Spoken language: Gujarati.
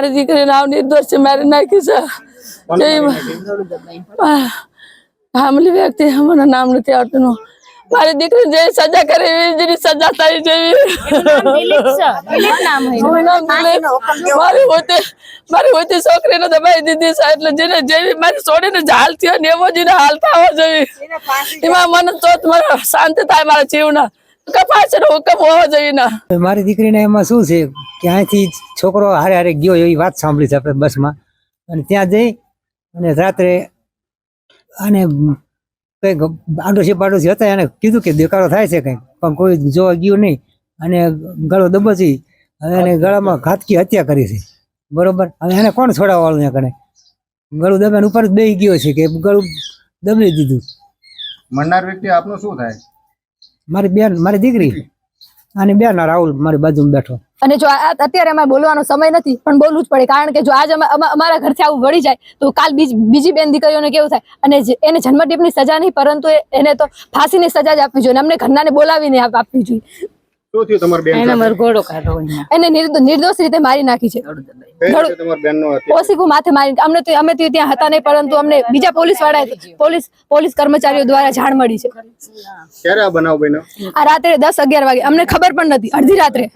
મારી દીકરી નામ નિર્દોષ છે મારી નાખી છે. મારી? ફેમિલી વ્યક્તિ મને નામ નથી આવતું. મારી દીકરી જે સજા કરી સજા થઈ જેવી. મારું. મારી હોતે મારી હોતે છોકરીને દબાઈ દીધી છે એટલે જેને જેવી મારી છોડીને હાલ થયો ને એવો જેને હાલ થવો જોઈએ એમાં મને તો જ શાંતિ થાય મારા જીવના. કપાસ હુકમ હોવો જોઈએ ના. મારી દીકરીને એમાં શું છે કે અહીંથી છોકરો હારે હારે ગયો એવી વાત સાંભળી છે આપણે બસમાં. અને ત્યાં જઈ અને રાત્રે અને કંઈક આડોશી પાડોશી હતા એને કીધું કે દેકારો થાય છે કંઈક. પણ કોઈ જોવા ગયું નહીં. અને ગળો દબોચી અને એને ગળામાં ઘાતકી હત્યા કરી છે. બરોબર? હવે એને કોણ છોડાવવાનું ત્યાં કણે? ગળું દબાઈને ઉપર જ બેસી ગયો છે કે ગળું દબાઈ દીધું. મરનાર વ્યક્તિ આપનું શું થાય? મારી બેન, મારી દીકરી અને બેન રાહુલ મારી બાજુમાં બેઠો. અને જો અત્યારે અમારે બોલવાનો સમય નથી, પણ બોલવું જ પડે, કારણ કે જો આજ અમા- અમા- અમારા ઘરથી આવું વળી જાય, તો કાલ બીજ- બેન દીકરીઓને કેવું થાય? અને એને જન્મટીપની સજા નહીં, પરંતુ એને તો ફાંસીની સજા જ આપવી જોઈએ અમને ઘરનાને બોલાવીને આપ- આપવી જોઈએ. શું થયું તમારી બેન સાથે? એને નિર્દોષ રીતે મારી નાખી છે. ઓસીકુ માથે મારી અમને તો અમે તો ત્યાં હતા નહીં પરંતુ અમને બીજા પોલીસવાળા પોલીસ પોલીસ કર્મચારીઓ દ્વારા જાણ મળી છે. ક્યારે આ બનાવ બન્યો? આ રાત્રે દસ અગિયાર વાગે અમને ખબર પણ નથી અડધી રાત્રે.